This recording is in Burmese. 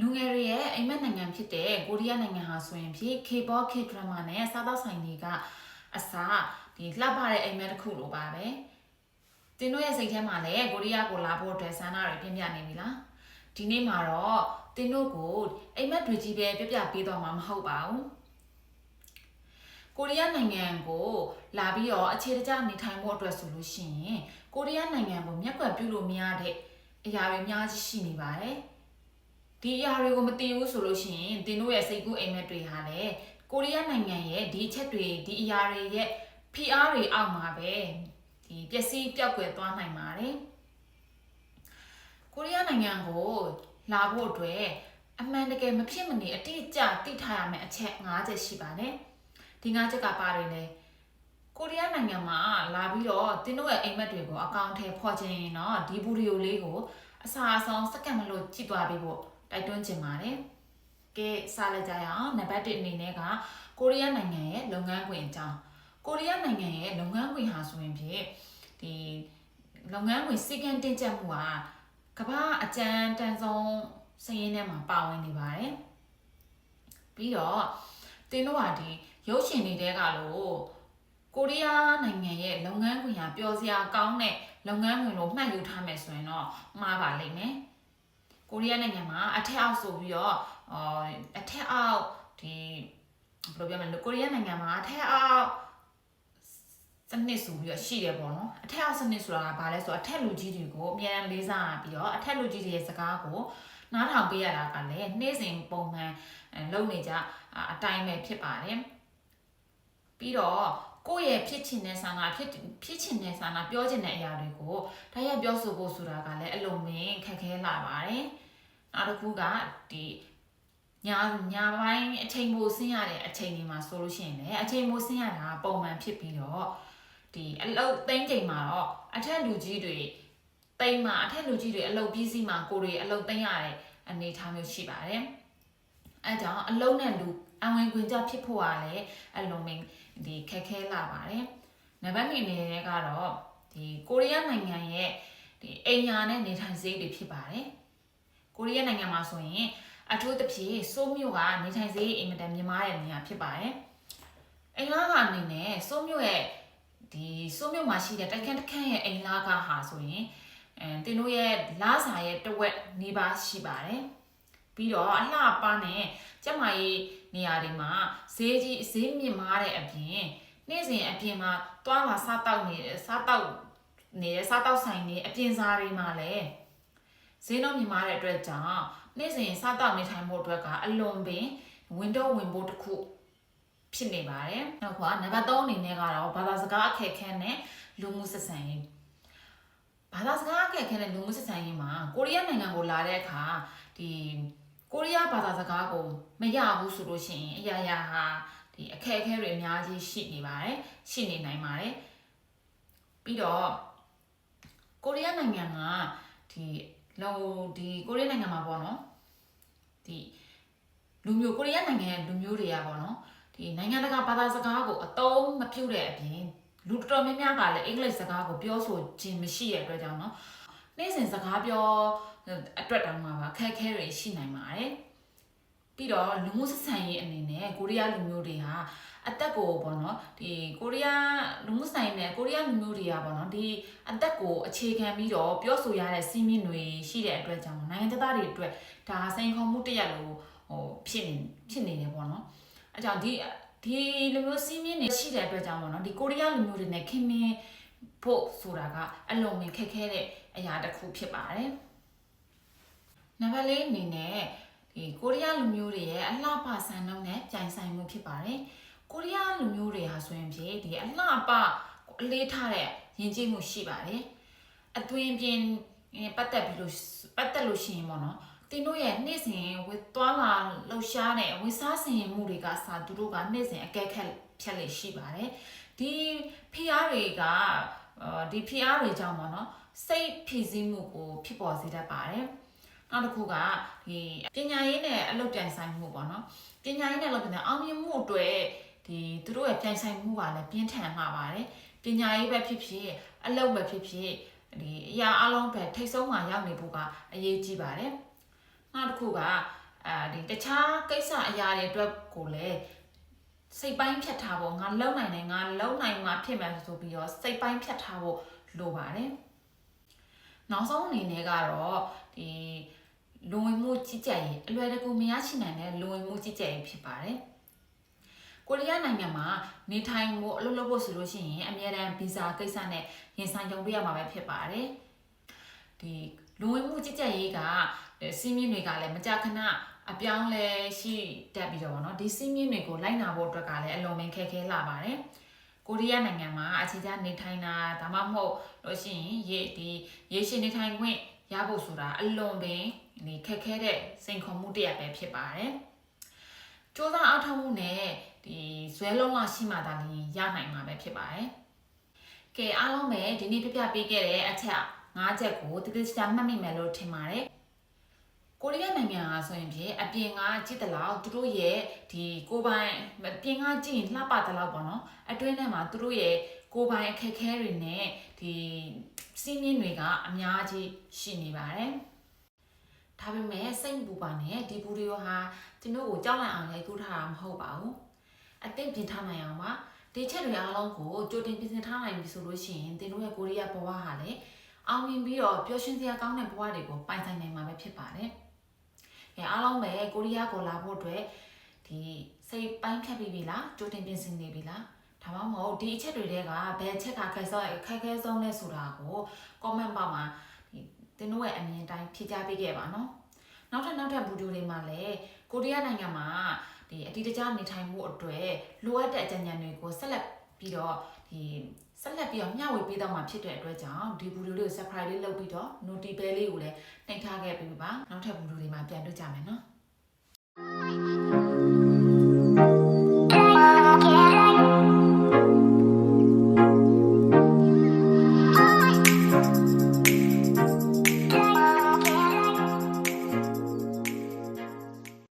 လူငယ်တွေရဲ့အိမ်မက်နိုင်ငံဖြစ်တဲ့ကိုရီးယားနိုင်ငံဟာဆိုရင်ဖြင့် K-pop K-drama နဲ့စားသောက်ဆိုင်တွေကအစားဒီလှပတဲ့အိမ်မက်တစ်ခုလိုပါပဲတင်တို့ရဲ့စိတ်ထဲမှာလည်းကိုရီးယားကိုလာဖို့အတွက်ဆန္ဒတွေပြင်းပြနေပြီလားဒီနေ့မှာတော့တင်တို့ကိုအိမ်မက်တွေကြီးပဲပြပြပေးတော့မှာမဟုတ်ပါဘူးကိုရီးယားနိုင်ငံကိုလာပြီးတော့အခြေတကျနေထိုင်ဖို့အတွက်ဆိုလို့ရှိရင်ကိုရီးယားနိုင်ငံကိုမျက်ကွယ်ပြုလို့မရတဲ့အရာတွေအများကြီးရှိနေပါတယ် ဒီအရာတွေကိုမသိဘူးဆိုလို့ရှိရင်သင်တို့ရဲ့စိတ်ကူးအိမ်မက်တွေဟာလည်းကိုရီးယားနိုင်ငံရဲ့ဒီအချက်တွေဒီအရာတွေရဲ့ PR တွေအောက်မှာပဲဒီပျက်စီးပြောက်ကွယ်သွားနိုင်ပါတယ်ကိုရီးယားနိုင်ငံကိုလာဖို့အတွက်အမှန်တကယ်မဖြစ်မနေအတိအကျသိထားရမယ့်အချက်၅ချက်ရှိပါတယ်ဒီ၅ချက်ကပါတယ်လေကိုရီးယားနိုင်ငံမှာလာပြီးတော့သင်တို့ရဲ့အိမ်မက်တွေကိုအကောင့်ထဲဖော်ချင်ရင်တော့ဒီဗီဒီယိုလေးကိုအစားအဆုံးစက္ကန့်မလို့ကြည့်သွားပြီးဖို့ တိုက်တွန်းချင်ပါတယ်။ကဲစလိုက်ကြရအောင်နံပါတ်1အနေနဲ့ကကိုရီးယားနိုင်ငံရဲ့လုပ်ငန်းခွင်အကြောင်းကိုရီးယားနိုင်ငံရဲ့လုပ်ငန်းခွင်ဟာဆိုရင်ဖြင့်ဒီလုပ်ငန်းခွင်စီကံတင်ကြပ်မှုဟာကမ္ဘာအကြမ်းတန်ဆုံးစည်ရင်းထဲမှာပါဝင်နေပါတယ်။ပြီးတော့တင်းတို့ဟာဒီရုပ်ရှင်တွေတဲကလို့ကိုရီးယားနိုင်ငံရဲ့လုပ်ငန်းခွင်ဟာပျော်စရာကောင်းတဲ့လုပ်ငန်းခွင်လို့မှတ်ယူထားမယ်ဆိုရင်တော့မှားပါလိမ့်မယ်။ ကိုရီးယားနိုင်ငံမှာအထက်အောက်ဆိုပြီးတော့အော်အထက်အောက်ဒီဘယ်လိုပြောမလဲကိုရီးယားနိုင်ငံမှာအထက်အောက်စနစ်ဆိုပြီးတော့ရှိတယ်ပေါ့နော်အထက်အောက်စနစ်ဆိုတာကဘာလဲဆိုတော့အထက်လူကြီးတွေကိုအများအားလေးစားရပြီးတော့အထက်လူကြီးတွေရဲ့စကားကိုနားထောင်ပေးရတာကလည်းနေ့စဉ်ပုံမှန်အဲလုပ်နေကြအတိုင်းပဲဖြစ်ပါတယ်ပြီးတော့ကိုယ့်ရဲ့ဖြစ်ချင်တဲ့ဆန္ဒဖြစ်ဖြစ်ချင်တဲ့ဆန္ဒပြောချင်တဲ့အရာတွေကိုဒါရပြောဆိုဖို့ဆိုတာကလည်းအလုံးမင်းခက်ခဲလာပါတယ် နောက်တစ်ခုကဒီညာညာပိုင်းအချိန်မိုးဆင်းရတဲ့အချိန်ဒီမှာဆိုလို့ရှိရင်လည်းအချိန်မိုးဆင်းရတာပုံမှန်ဖြစ်ပြီးတော့ဒီအလုတ်သိမ့်ချိန်မှာတော့အထက်လူကြီးတွေတိမ်မှာအထက်လူကြီးတွေအလုတ်ပြီးစီးမှာကိုတွေအလုတ်သိမ့်ရတဲ့အနေအထားမျိုးရှိပါတယ်အဲကြောင့်အလုံးနဲ့လူအဝင်ခွင့်ကြဖြစ်ဖို့ကလည်းအလုံးမင်းဒီခက်ခဲလာပါတယ်နံပါတ်2အနေနဲ့ကတော့ဒီကိုရီးယားနိုင်ငံရဲ့ဒီအိမ်ညာနဲ့နေထိုင်စရိတ်တွေဖြစ်ပါတယ် ကိုရီးယားနိုင်ငံမှာဆိုရင်အထူးသဖြင့်စိုးမြို့ကနေထိုင်စရိတ်အင်မတန်မြင့်မားတဲ့နေရာဖြစ်ပါတယ်အိမ်လာကအနေနဲ့စိုးမြို့ရဲ့ဒီစိုးမြို့မှာရှိတဲ့တိုက်ခန်းတစ်ခန်းရဲ့အိမ်လာကဟာဆိုရင်အဲတင်တို့ရဲ့လာစာရဲ့တဝက်နေပါရှိပါတယ်ပြီးတော့အလှပားနဲ့ကျမကြီးနေရာတွေမှာဈေးကြီးဈေးမြင့်မားတဲ့အပြင်နေ့စဉ်အပြင်မှာတွားလာစားတောက်နေတဲ့စားတောက်နေတဲ့စားတောက်ဆိုင်တွေအပြင်စားတွေမှာလည်း ဈေးနှုန်းမြင့်မားတဲ့အတွက်ကြောင့်နေ့စဉ်စားတောက်နေထိုင်ဖို့အတွက်ကအလွန်ပင်ဝင်တော့ဝင်ဖို့တစ်ခုဖြစ်နေပါတယ်။နောက်ကနံပါတ်3အနေနဲ့ကတော့ဘာသာစကားအခက်အခဲနဲ့လူမှုဆက်ဆံရေးဘာသာစကားအခက်အခဲနဲ့လူမှုဆက်ဆံရေးမှာကိုရီးယားနိုင်ငံကိုလာတဲ့အခါဒီကိုရီးယားဘာသာစကားကိုမရဘူးဆိုလို့ရှိရင်အရာရာဟာဒီအခက်အခဲတွေအများကြီးရှိနေပါတယ်ရှိနေနိုင်ပါတယ်ပြီးတော့ကိုရီးယားနိုင်ငံကဒီ လောဒီကိုရီးယားနိုင်ငံမှာပေါ့နော်ဒီလူမျိုးကိုရီးယားနိုင်ငံရဲ့လူမျိုးတွေကပေါ့နော်ဒီနိုင်ငံတကာဘာသာစကားကိုအသုံးမပြုတဲ့အပြင်လူတော်တော်များများကလည်းအင်္ဂလိပ်စကားကိုပြောဆိုခြင်းမရှိတဲ့အတွက်ကြောင့်နော်နေ့စဉ်စကားပြောအတွက်တောင်မှပါခက်ခဲတွေရှိနိုင်ပါတယ် ပြီးတော့လူမှုဆက်ဆံရေးအနေနဲ့ကိုရီးယားလူမျိုးတွေဟာအသက်ကိုပေါ့နော်ဒီကိုရီးယားလူမှုဆိုင်နဲ့ကိုရီးယားလူမျိုးတွေကပေါ့နော်ဒီအသက်ကိုအခြေခံပြီးတော့ပြောဆိုရတဲ့စီးမြင့်တွေရှိတဲ့အတွက်ကြောင့်နိုင်ငံသားတွေအတွက်ဒါစိန်ခေါ်မှုတစ်ရက်လို့ဟိုဖြစ်နေဖြစ်နေတယ်ပေါ့နော်အဲကြောင့်ဒီဒီလူမျိုးစီးမြင့်နေရှိတဲ့အတွက်ကြောင့်ပေါ့နော်ဒီကိုရီးယားလူမျိုးတွေနဲ့ခင်မင်းဖို့ဆိုတာကအလုံးမခက်ခဲတဲ့အရာတစ်ခုဖြစ်ပါတယ်နံပါတ်၄အနေနဲ့ ဒီကိုရီးယားလူမျိုးတွေရဲ့အလှပဆန်နှုန်းနဲ့ကြိုင်ဆိုင်မှုဖြစ်ပါတယ်ကိုရီးယားလူမျိုးတွေဟာဆိုရင်ဖြင့်ဒီအလှပအလေးထားတဲ့ယဉ်ကျေးမှုရှိပါတယ်အသွင်ပြင်ပတ်သက်ပြီးလို့ပတ်သက်လို့ရှိရင်ပေါ့နော်တင်တို့ရဲ့နေ့စဉ်ဝေသွားလာလှူရှားတဲ့ဝေစားစင်မှုတွေကစာသူတို့ကနေ့စဉ်အကဲခက်ဖြတ်လေရှိပါတယ်ဒီဖျားတွေကဒီဖျားတွေကြောင့်ပေါ့နော်စိတ်ဖြည့်ဆည်းမှုကိုဖြစ်ပေါ်စေတတ်ပါတယ် နောက်တစ်ခုကဒီပညာရေးနဲ့အလုပ်ပြိုင်ဆိုင်မှုပေါ့နော်ပညာရေးနဲ့အလုပ်ပြိုင်အောင်မြင်မှုအတွက်ဒီသူတို့ရဲ့ပြိုင်ဆိုင်မှုကလည်းပြင်းထန်မှာပါတယ်ပညာရေးပဲဖြစ်ဖြစ်အလုပ်ပဲဖြစ်ဖြစ်ဒီအရာအလုံးပဲထိတ်ဆုံးမှရောက်နေဖို့ကအရေးကြီးပါတယ်နောက်တစ်ခုကအဲဒီတခြားကိစ္စအရာတွေအတွက်ကိုလည်းစိတ်ပိုင်းဖြတ်ထားဖို့ငါလုံနိုင်တယ်ငါလုံနိုင်မှာဖြစ်မယ်ဆိုပြီးတော့စိတ်ပိုင်းဖြတ်ထားဖို့လိုပါတယ်နောက်ဆုံးအနေနဲ့ကတော့ဒီလူဝင်မှု ကြီးကြပ်ရေးအလွယ်တကူမရရှိနိုင်တဲ့လူဝင်မှုကြီးကြပ်ရေးဖြစ်ပါတယ်ကိုရီးယားနိုင်ငံမှာနေထိုင်ဖို့အလုပ်လုပ်ဖို့ဆိုလို့ရှိရင်အများတန်းဗီဇာကိစ္စနဲ့ရင်ဆိုင်ကြုံတွေ့ရမှာပဲဖြစ်ပါတယ်ဒီလူဝင်မှုကြီးကြပ်ရေးကစီးမြင့်တွေကလည်းမကြာခဏအပြောင်းလဲရှိတတ်ပြီးတော့ဗောနော်ဒီစီးမြင့်တွေကိုလိုက်နာဖို့အတွက်ကလည်းအလွန်ပင်ခက်ခဲလာပါတယ်ကိုရီးယားနိုင်ငံမှာအခြေချနေထိုင်တာဒါမှမဟုတ်လို့ရှိရင်ရေဒီရေရှည်နေထိုင်ခွင့် ရဖို့ဆိုတာအလွန်ပင်ဒီခက်ခဲတဲ့စိန်ခေါ်မှုတစ်ရပ်ပဲဖြစ်ပါတယ်။စ조사အားထုတ်မှုနဲ့ဒီဇွဲလုံးလောက်ရှိမှသာလျှင်ရနိုင်မှာပဲဖြစ်ပါတယ်။ကဲအားလုံးပဲဒီနေ့ပြပြပေးခဲ့တဲ့အချက်၅ချက်ကိုတိတိကျကျမှတ်မိမယ်လို့ထင်ပါတယ်။ကိုရီးယားနိုင်ငံဟာဆိုရင်ဖြင့်အပြင်ကကြည့်တလောက်သူတို့ရဲ့ဒီကိုယ်ပိုင်အပြင်ကကြည့်ရင်လှပတလောက်ပေါ့နော်အတွင်းထဲမှာသူတို့ရဲ့ကိုယ်ပိုင်အခက်အခဲတွေနဲ့ဒီ စီးမြင့်တွေကအများကြီးရှိနေပါတယ်ဒါပေမဲ့စိတ်မပူပါနဲ့ဒီဗီဒီယိုဟာကျွန်တော်ကိုကြောက်လန့်အောင်ရိုက်ကူးထားတာမဟုတ်ပါဘူးအသင့်ပြင်ထားနိုင်အောင်ပါဒီချက်တွေအားလုံးကိုကြိုတင်ပြင်ဆင်ထားနိုင်ပြီဆိုလို့ရှိရင်တင်တို့ရဲ့ကိုရီးယားဘဝဟာလည်းအောင်မြင်ပြီးတော့ပျော်ရွှင်စရာကောင်းတဲ့ဘဝတွေကိုပိုင်ဆိုင်နိုင်မှာပဲဖြစ်ပါတယ်။အဲအားလုံးပဲကိုရီးယားကိုလာဖို့အတွက်ဒီစိတ်ပိုင်းဖြတ်ပြီးပြီလားကြိုတင်ပြင်ဆင်နေပြီလား ဒါမှမဟုတ်ဒီအချက်တွေတဲကဘယ်အချက်ကခက်ဆောခက်ခဲဆုံးလဲဆိုတာကို comment ပေါက်မှာဒီတင်တို့ရဲ့အမြင်တိုင်းဖြေကြားပေးခဲ့ပါနော်။နောက်ထပ်နောက်ထပ်ဗီဒီယိုတွေမှာလည်းကိုရီးယားနိုင်ငံမှာဒီအတီတကျနေထိုင်မှုအတွက်လိုအပ်တဲ့အကြံဉာဏ်တွေကိုဆက်လက်ပြီးတော့ဒီဆက်လက်ပြီးတော့မျှဝေပေးတော့မှာဖြစ်တဲ့အတွက်ကြောင့်ဒီဗီဒီယိုလေးကို subscribe လေးလုပ်ပြီးတော့ notification လေးကိုလည်းနှိပ်ထားခဲ့ပြီးပါနောက်ထပ်ဗီဒီယိုတွေမှာပြန်တွေ့ကြမယ်နော်